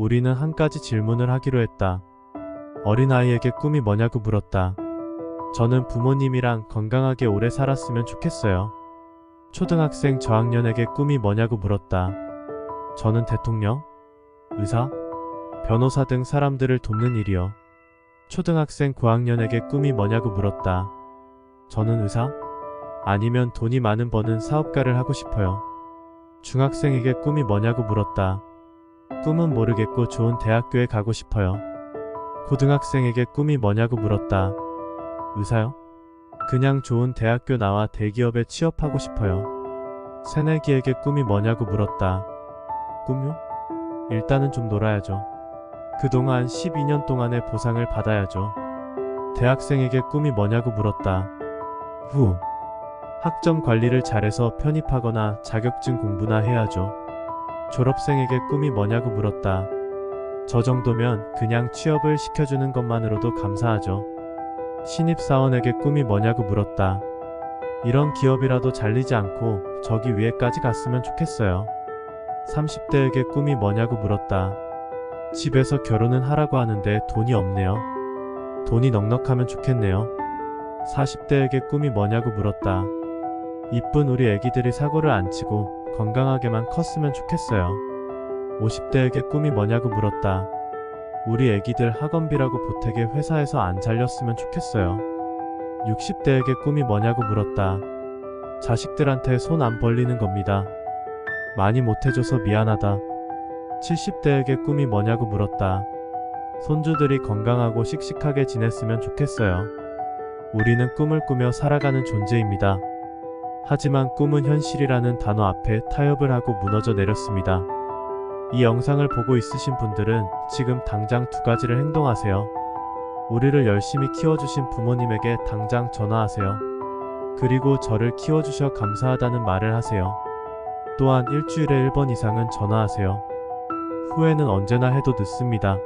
우리는 한 가지 질문을 하기로 했다. 어린아이에게 꿈이 뭐냐고 물었다. 저는 부모님이랑 건강하게 오래 살았으면 좋겠어요. 초등학생 저학년에게 꿈이 뭐냐고 물었다. 저는 대통령, 의사, 변호사 등 사람들을 돕는 일이요. 초등학생 고학년에게 꿈이 뭐냐고 물었다. 저는 의사? 아니면 돈이 많은 버는 사업가를 하고 싶어요. 중학생에게 꿈이 뭐냐고 물었다. 꿈은 모르겠고 좋은 대학교에 가고 싶어요. 고등학생에게 꿈이 뭐냐고 물었다. 의사요? 그냥 좋은 대학교 나와 대기업에 취업하고 싶어요. 새내기에게 꿈이 뭐냐고 물었다. 꿈요? 일단은 좀 놀아야죠. 그동안 12년 동안의 보상을 받아야죠. 대학생에게 꿈이 뭐냐고 물었다. 후. 학점 관리를 잘해서 편입하거나 자격증 공부나 해야죠. 졸업생에게 꿈이 뭐냐고 물었다. 저 정도면 그냥 취업을 시켜주는 것만으로도 감사하죠. 신입사원에게 꿈이 뭐냐고 물었다. 이런 기업이라도 잘리지 않고 저기 위에까지 갔으면 좋겠어요. 30대에게 꿈이 뭐냐고 물었다. 집에서 결혼은 하라고 하는데 돈이 없네요. 돈이 넉넉하면 좋겠네요. 40대에게 꿈이 뭐냐고 물었다. 이쁜 우리 애기들이 사고를 안 치고 건강하게만 컸으면 좋겠어요. 50대에게 꿈이 뭐냐고 물었다. 우리 애기들 학원비라고 보태게 회사에서 안 잘렸으면 좋겠어요. 60대에게 꿈이 뭐냐고 물었다. 자식들한테 손 안 벌리는 겁니다. 많이 못해줘서 미안하다. 70대에게 꿈이 뭐냐고 물었다. 손주들이 건강하고 씩씩하게 지냈으면 좋겠어요. 우리는 꿈을 꾸며 살아가는 존재입니다. 하지만 꿈은 현실이라는 단어 앞에 타협을 하고 무너져 내렸습니다. 이 영상을 보고 있으신 분들은 지금 당장 두 가지를 행동하세요. 우리를 열심히 키워주신 부모님에게 당장 전화하세요. 그리고 저를 키워주셔 감사하다는 말을 하세요. 또한 일주일에 1번 이상은 전화하세요. 후회는 언제나 해도 늦습니다.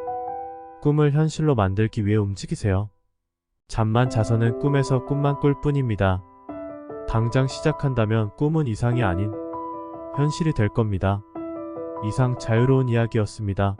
꿈을 현실로 만들기 위해 움직이세요. 잠만 자서는 꿈에서 꿈만 꿀 뿐입니다. 당장 시작한다면 꿈은 이상이 아닌 현실이 될 겁니다. 이상 자유로운 이야기였습니다.